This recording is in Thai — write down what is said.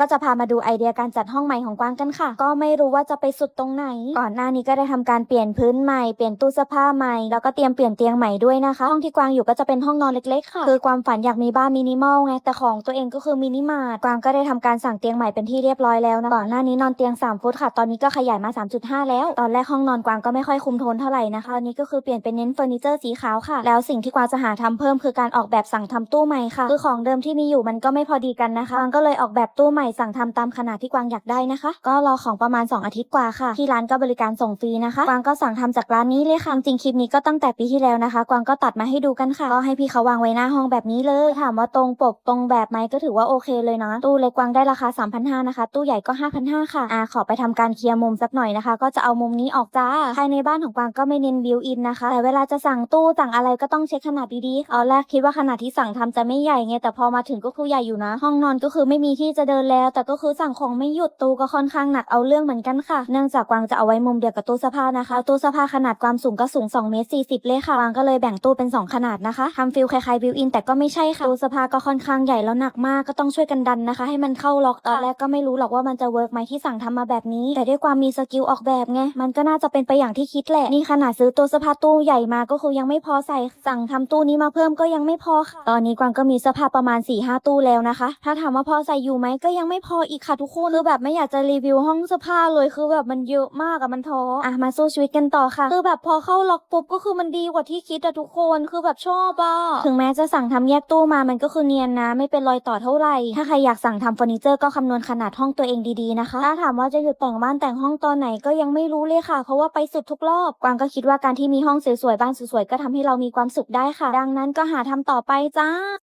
ก็จะพามาดูไอเดียการจัดห้องใหม่ของกวางกันค่ะ ก็ไม่รู้ว่าจะไปสุดตรงไหน ก่อนหน้านี้ก็ได้ทำการเปลี่ยนพื้นใหม่ เปลี่ยนตู้เสื้อผ้าใหม่ แล้วก็เตรียมเปลี่ยนเตียงใหม่ด้วยนะคะ ห้องที่กวางอยู่ก็จะเป็นห้องนอนเล็กๆค่ะ คือความฝันอยากมีบ้านมินิมอลไง แต่ของตัวเองก็คือมินิมาร์ท กวางก็ได้ทำการสั่งเตียงใหม่เป็นที่เรียบร้อยแล้วนะ ก่อนหน้านี้นอนเตียง 3 ฟุตค่ะ ตอนนี้ก็ขยายมา 3.5 แล้ว ตอนแรกห้องนอนกวางก็ไม่ค่อยคุมโทนเท่าไหร่นะคะตอนนี้ก็คือเปลี่ยนเป็นเน้นเฟอร์นิเจอร์สีขาวค่ะ แล้วสิ่งที่กวางจะหาทำเพิ่มคือการออกแบบสั่งทำตู้ใหม่ค่ะ คือของเดิมที่มีอยู่มันก็ไม่พอดีกันนะคะกวางก็เลยออกแบบตู้ใหม่สั่งทำตามขนาดที่กวางอยากได้นะคะ ก็รอของประมาณ 2 อาทิตย์กว่าค่ะ ที่ร้านก็บริการส่งฟรีนะคะกวางก็สั่งทำจากร้านนี้เลยค่ะจริงคลิปนี้ก็ตั้งแต่ปีที่แล้วนะคะ กวางก็ตัดมาให้ดูกันค่ะก็ให้พี่เขาวางไว้หน้าห้องแบบนี้เลยถามว่าตรงปกตรงแบบไหมก็ถือว่าโอเคเลยนะตู้เล็กกวางได้ราคา3,500นะคะตู้ใหญ่ก็5,500ค่ะอ่าขอไปทำการเคลียร์มุมสักหน่อยนะคะ ก็จะเอามุมนี้ออกจ้าภายในบ้านของกวางก็ไม่เน้นบิวอินนะคะแต่เวลาจะสั่งตู้สั่งอะไรก็ต้องเช็คขนาดดีๆเอาแรกคิดว่าขนาดที่สั่งทำจะไม่ใหญ่ไงแต่พอมาถึงก็คือใหญ่อยู่นะ ห้องนอนก็คือไม่มีที่จะเดินแล้ว แต่ก็คือสั่งของไม่หยุดตู้ก็ค่อนข้างหนักเอาเรื่องเหมือนกันค่ะ เนื่องจากกวางจะเอาไว้มุมเดียวกับตู้เสื้อผ้านะคะ ตู้เสื้อผ้าขนาดความสูงก็สูง2เมตร40 เลยค่ะกวางก็เลยแบ่งตู้เป็น 2 ขนาดนะคะทำฟิลคล้ายๆบิวอินแต่ก็ไม่ใช่ค่ะตู้เสื้อผ้าก็ค่อนข้างใหญ่แล้วหนักมากก็ต้องช่วยกันดันนะคะ ให้มันเข้าล็อกตอนแรกก็ไม่รู้หรอกว่ามันจะเวิร์กไหมที่สั่งทำมาแบบนี้ แต่ด้วยความมีสกิลออกแบบไงมันก็น่าจะเป็นไปอย่างที่คิดแหละนี่ขนาดซื้อตู้เสื้อผ้าตู้ใหญ่มาก็คือยังไม่พอใส่สั่งทำตู้นี้มาเพิ่มก็ยังไม่พอค่ะ ตอนนี้กวางก็มีเสื้อผ้าประมาณ4ี่ห้าตู้แล้วนะคะ ถ้าถามว่าพอใส่อยู่ไหมก็ยังไม่พออีกค่ะทุกคนคือแบบไม่อยากจะรีวิวห้องเสื้อผ้าเลยคือแบบมันเยอะมากอะมันท้ออะมาสู้ชีวิตกันต่อค่ะ คือแบบพอเข้าล็อกปุ๊บก็คือมันดีกว่าที่คิดอะทุกคนคือแบบชอบอะถึงแม้จะสั่งทำแยกตู้มามันก็คือเนียนนะ ไม่เป็นรอยต่อเท่าไหร่ ถ้าใครอยากสั่งทำเฟอร์นิเจอร์ก็คำนวณขนาดห้องตัวเองดีๆนะคะถ้าถามว่าจะหยุดแต่งบ้านแต่งห้องตอนไหนก็ยังไม่รู้เลยค่ะ เพราะว่าไปสุดทุกรอบกวางก็คิดว่าการที่มีห้องสวยๆบ้านสวยๆก็ทำให้เรามีความสุขได้ค่ะ ดังนั้นก็หาทำต่อไปจ้า